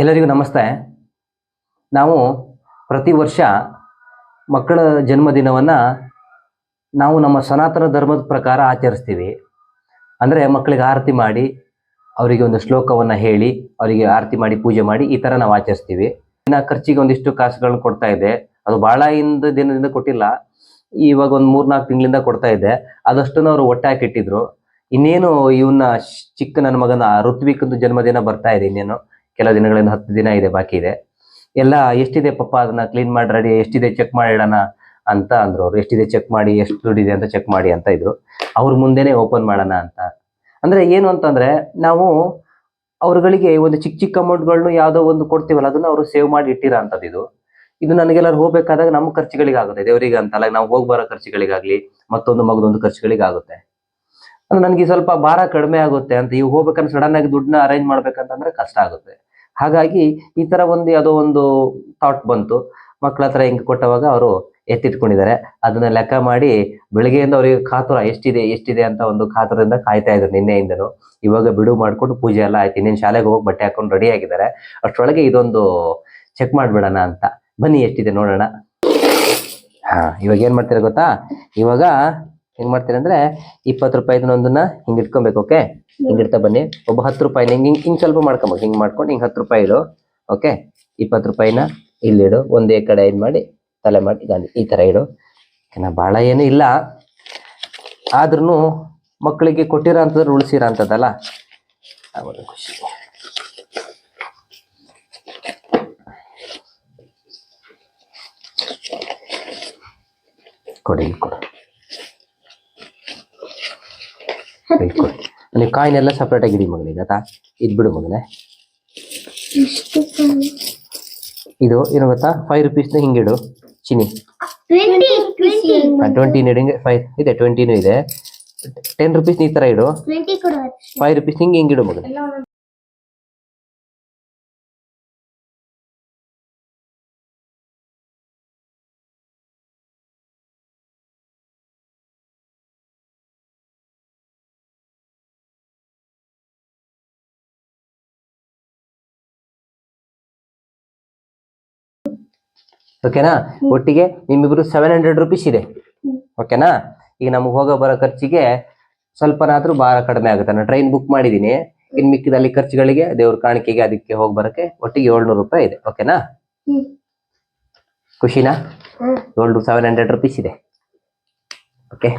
ಎಲ್ಲರಿಗೂ ನಮಸ್ತೆ. ನಾವು ಪ್ರತಿ ವರ್ಷ ಮಕ್ಕಳ ಜನ್ಮದಿನವನ್ನು ನಾವು ನಮ್ಮ ಸನಾತನ ಧರ್ಮದ ಪ್ರಕಾರ ಆಚರಿಸ್ತೀವಿ. ಅಂದರೆ ಮಕ್ಕಳಿಗೆ ಆರತಿ ಮಾಡಿ, ಅವರಿಗೆ ಒಂದು ಶ್ಲೋಕವನ್ನು ಹೇಳಿ, ಅವರಿಗೆ ಆರತಿ ಮಾಡಿ, ಪೂಜೆ ಮಾಡಿ ಈ ಥರ ನಾವು ಆಚರಿಸ್ತೀವಿ. ಇನ್ನು ಖರ್ಚಿಗೆ ಒಂದಿಷ್ಟು ಕಾಸುಗಳನ್ನ ಕೊಡ್ತಾ ಇದೆ. ಅದು ಭಾಳ ಹಿಂದ ದಿನದಿಂದ ಕೊಟ್ಟಿಲ್ಲ. ಇವಾಗ ಒಂದು ಮೂರ್ನಾಲ್ಕು ತಿಂಗಳಿಂದ ಕೊಡ್ತಾ ಇದೆ. ಅದಷ್ಟನ್ನು ಅವರು ಒಟ್ಟೆ ಇಟ್ಟಿದ್ರು ಇನ್ನೇನು ಇವನ್ನ ಚಿಕ್ಕ ನನ್ನ ಮಗನ ಋತ್ವಿಕಂದು ಜನ್ಮದಿನ ಬರ್ತಾ ಇದೆ ಇನ್ನೇನು. ಕೆಲ ದಿನಗಳಿಂದ ಹತ್ತು ದಿನ ಇದೆ, ಬಾಕಿ ಇದೆ. ಎಲ್ಲ ಎಷ್ಟಿದೆ ಪಪ್ಪ ಅದನ್ನ ಕ್ಲೀನ್ ಮಾಡಿ ರೆಡಿ ಎಷ್ಟಿದೆ ಚೆಕ್ ಮಾಡಿಡೋಣ ಅಂತ ಅಂದ್ರು ಅವ್ರು. ಎಷ್ಟಿದೆ ಚೆಕ್ ಮಾಡಿ, ಎಷ್ಟು ದುಡ್ಡಿದೆ ಅಂತ ಚೆಕ್ ಮಾಡಿ ಅಂತ ಇದ್ರು. ಅವ್ರ ಮುಂದೆನೆ ಓಪನ್ ಮಾಡೋಣ ಅಂತ. ಅಂದ್ರೆ ಏನು ಅಂತಂದ್ರೆ ನಾವು ಅವ್ರಗಳಿಗೆ ಒಂದು ಚಿಕ್ಕ ಚಿಕ್ಕ ಅಮೌಂಟ್ಗಳನ್ನು ಯಾವುದೋ ಒಂದು ಕೊಡ್ತೀವಲ್ಲ, ಅದನ್ನ ಅವರು ಸೇವ್ ಮಾಡಿ ಇಟ್ಟಿರೋ ಅಂತದ್ದು ಇದು. ಇದು ನನಗೆಲ್ಲರೂ ಹೋಗ್ಬೇಕಾದಾಗ ನಮ್ಮ ಖರ್ಚುಗಳಿಗೆ ಆಗುತ್ತೆ ದೇವರಿಗೆ ಅಂತಲ್ಲ, ನಾವು ಹೋಗಿ ಬರೋ ಖರ್ಚುಗಳಿಗಾಗ್ಲಿ, ಮತ್ತೊಂದು ಮಗದೊಂದು ಖರ್ಚುಗಳಿಗೆ ಆಗುತ್ತೆ ಅಂದ್ರೆ ನನಗೆ ಸ್ವಲ್ಪ ಭಾರ ಕಡಿಮೆ ಆಗುತ್ತೆ ಅಂತ ಇವು ಹೋಗ್ಬೇಕಂದ್ರೆ ಸಡನ್ ಆಗಿ ದುಡ್ಡನ್ನ ಅರೇಂಜ್ ಮಾಡ್ಬೇಕಂತಂದ್ರೆ ಕಷ್ಟ ಆಗುತ್ತೆ. ಹಾಗಾಗಿ ಈ ತರ ಒಂದು ಯಾವುದೋ ಒಂದು ಥಾಟ್ ಬಂತು. ಮಕ್ಕಳ ಹತ್ರ ಹಿಂಗೆ ಕೊಟ್ಟವಾಗ ಅವರು ಎತ್ತಿಟ್ಕೊಂಡಿದ್ದಾರೆ. ಅದನ್ನ ಲೆಕ್ಕ ಮಾಡಿ ಬೆಳಿಗ್ಗೆಯಿಂದ ಅವರಿಗೆ ಕಾತುರ ಎಷ್ಟಿದೆ ಎಷ್ಟಿದೆ ಅಂತ ಒಂದು ಕಾತುರದಿಂದ ಕಾಯ್ತಾ ಇದ್ರು ನಿನ್ನೆಯಿಂದನು. ಇವಾಗ ಬಿಡು ಮಾಡ್ಕೊಂಡು ಪೂಜೆ ಎಲ್ಲ ಆಯ್ತು. ಇನ್ನೇನು ಶಾಲೆಗೆ ಹೋಗಿ ಬಟ್ಟೆ ಹಾಕೊಂಡು ರೆಡಿ ಆಗಿದ್ದಾರೆ. ಅಷ್ಟರೊಳಗೆ ಇದೊಂದು ಚೆಕ್ ಮಾಡ್ಬಿಡೋಣ ಅಂತ. ಬನ್ನಿ ಎಷ್ಟಿದೆ ನೋಡೋಣ. ಹಾ, ಇವಾಗ ಏನ್ ಮಾಡ್ತೀರಾ ಗೊತ್ತಾ? ಇವಾಗ ಹೆಂಗ್ ಮಾಡ್ತೀರಿ ಅಂದ್ರೆ ಇಪ್ಪತ್ತು ರೂಪಾಯಿದೊಂದನ್ನ ಹಿಂಗ್ ಇಟ್ಕೊಬೇಕು ಓಕೆ ಹಿಂಗ್ ಇಡ್ತಾ ಬನ್ನಿ. ಒಬ್ಬ ಹತ್ತು ರೂಪಾಯಿ ಹಿಂಗ್ ಹಿಂಗ್ ಹಿಂಗ್ ಸ್ವಲ್ಪ ಮಾಡ್ಕೊಬೇಕು. ಹಿಂಗ್ ಮಾಡ್ಕೊಂಡು ಹಿಂಗ್ ಹತ್ತು ರೂಪಾಯಿ ಇಡು ಓಕೆ ಇಪ್ಪತ್ತು ರೂಪಾಯಿನ ಇಲ್ಲಿಡು ಒಂದೇ ಕಡೆ ಇದು ಮಾಡಿ, ತಲೆ ಮಾಡಿ, ಗಾಂಧಿ, ಈ ತರ ಇಡು. ನಾ ಭಾಳ ಏನು ಇಲ್ಲ. ಆದ್ರೂ ಮಕ್ಕಳಿಗೆ ಕೊಟ್ಟಿರೋ ಅಂಥದ್ದು ಉಳಿಸಿರೋ ಅಂಥದ್ದಲ್ಲ? ಖುಷಿ. ಕೊಡಿ ಇಲ್ಲಿ ಕೊಡು. ಇಲ್ಲಿ ಕಾಯಿನ್ ಎಲ್ಲ ಕಾಯಿನೆಲ್ಲ ಸಪ್ರೇಟ್ ಆಗಿ ಇಡಿ ಮಗನಿಗೆ ಆಯ್ತಾ? ಇದು ಬಿಡು ಮಗನೇ? ಇದು ಏನು ಗೊತ್ತಾ? ಫೈವ್ ರುಪೀಸ್ನ ಹಿಂಗಿಡು ಚಿನಿ ಟ್ವೆಂಟಿ ಹಿಂಗೆ. ಫೈವ್ ಇದೆ ಟ್ವೆಂಟಿನೂ ಇದೆ. ಟೆನ್ ರುಪೀಸ್ ಈ ಥರ ಇಡು. ಫೈವ್ ರುಪೀಸ್ ಹಿಂಗೆ ಹಿಂಗಿಡು ಮಗನೇ. ಓಕೆನಾ ಒಟ್ಟಿಗೆ ನಿಮ್ಮಿಬ್ರು ಸೆವೆನ್ ಹಂಡ್ರೆಡ್ ರುಪೀಸ್ ಇದೆ. ಓಕೆನಾ ಈಗ ನಮ್ಗೆ ಹೋಗೋ ಬರೋ ಖರ್ಚಿಗೆ ಸ್ವಲ್ಪನಾದ್ರೂ ಭಾರ ಕಡಿಮೆ ಆಗುತ್ತೆ. ನಾನು ಟ್ರೈನ್ ಬುಕ್ ಮಾಡಿದ್ದೀನಿ ಇನ್ ಮಿಕ್ಕಿದಲ್ಲಿ ಖರ್ಚುಗಳಿಗೆ ದೇವ್ರ ಕಾಣಿಕೆಗೆ ಅದಕ್ಕೆ ಹೋಗಿ ಬರೋಕ್ಕೆ ಒಟ್ಟಿಗೆ ಏಳ್ನೂರು ರೂಪಾಯಿ ಇದೆ. ಓಕೆನಾ ಖುಷಿನಾ. ಏಳ್ನೂರು ಸೆವೆನ್ ಹಂಡ್ರೆಡ್ ರುಪೀಸ್ ಇದೆ. ಓಕೆ